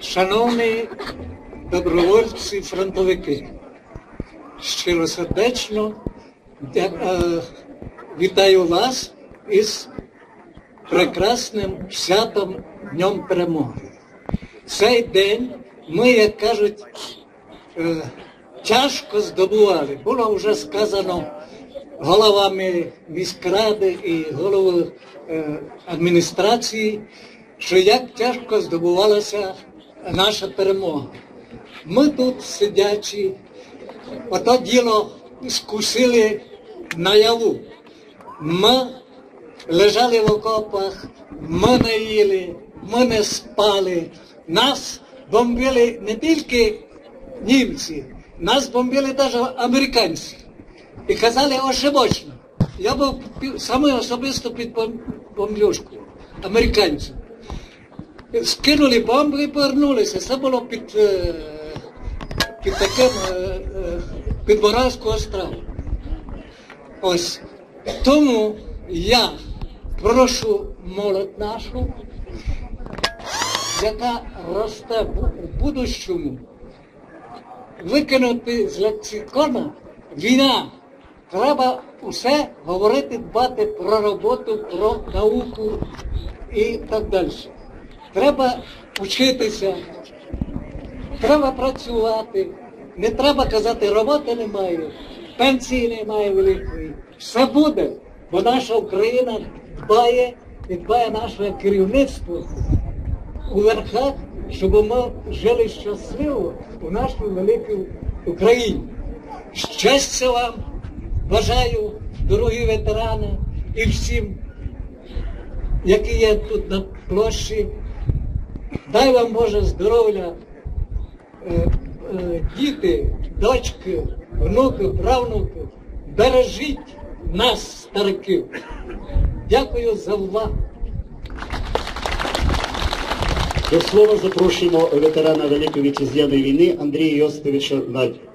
Шановні добровольці фронтовики, щиросердечно е, вітаю вас із прекрасним святом Днем Перемоги. Цей день ми, як кажуть, е, тяжко здобували. Було вже сказано головами міськради і головою е, адміністрації, що як тяжко здобувалася наша перемога. Ми тут сидячи, ото діло скусили наяву. Ми лежали в окопах, ми не їли, ми не спали. Нас бомбили не тільки німці, нас бомбили навіть американці. І казали ошибочно. Я був саме особисто під бом- бомблюшкою американців. Скинули бомбу і повернулися. Це було під, е, під таким е, е, під Моравського острову. Ось. Тому я прошу молодь нашу, яка росте в будущому, викинути з лексикона війна. Треба усе говорити, дбати про роботу, про науку і так далі. Треба вчитися, треба працювати. Не треба казати, роботи немає, пенсії немає великої. Все буде, бо наша Україна дбає і дбає наше керівництво у верхах, щоб ми жили щасливо у нашій великій Україні. Щастя вам, бажаю, дорогі ветерани, і всім, які є тут на площі. Дай вам Боже здоров'я, е, е, діти, дочки, внуки, правнуки, бережіть нас, стариків. Дякую за увагу. До слова запрошуємо ветерана Великої вітчизняної війни Андрія Йосиповича Надю.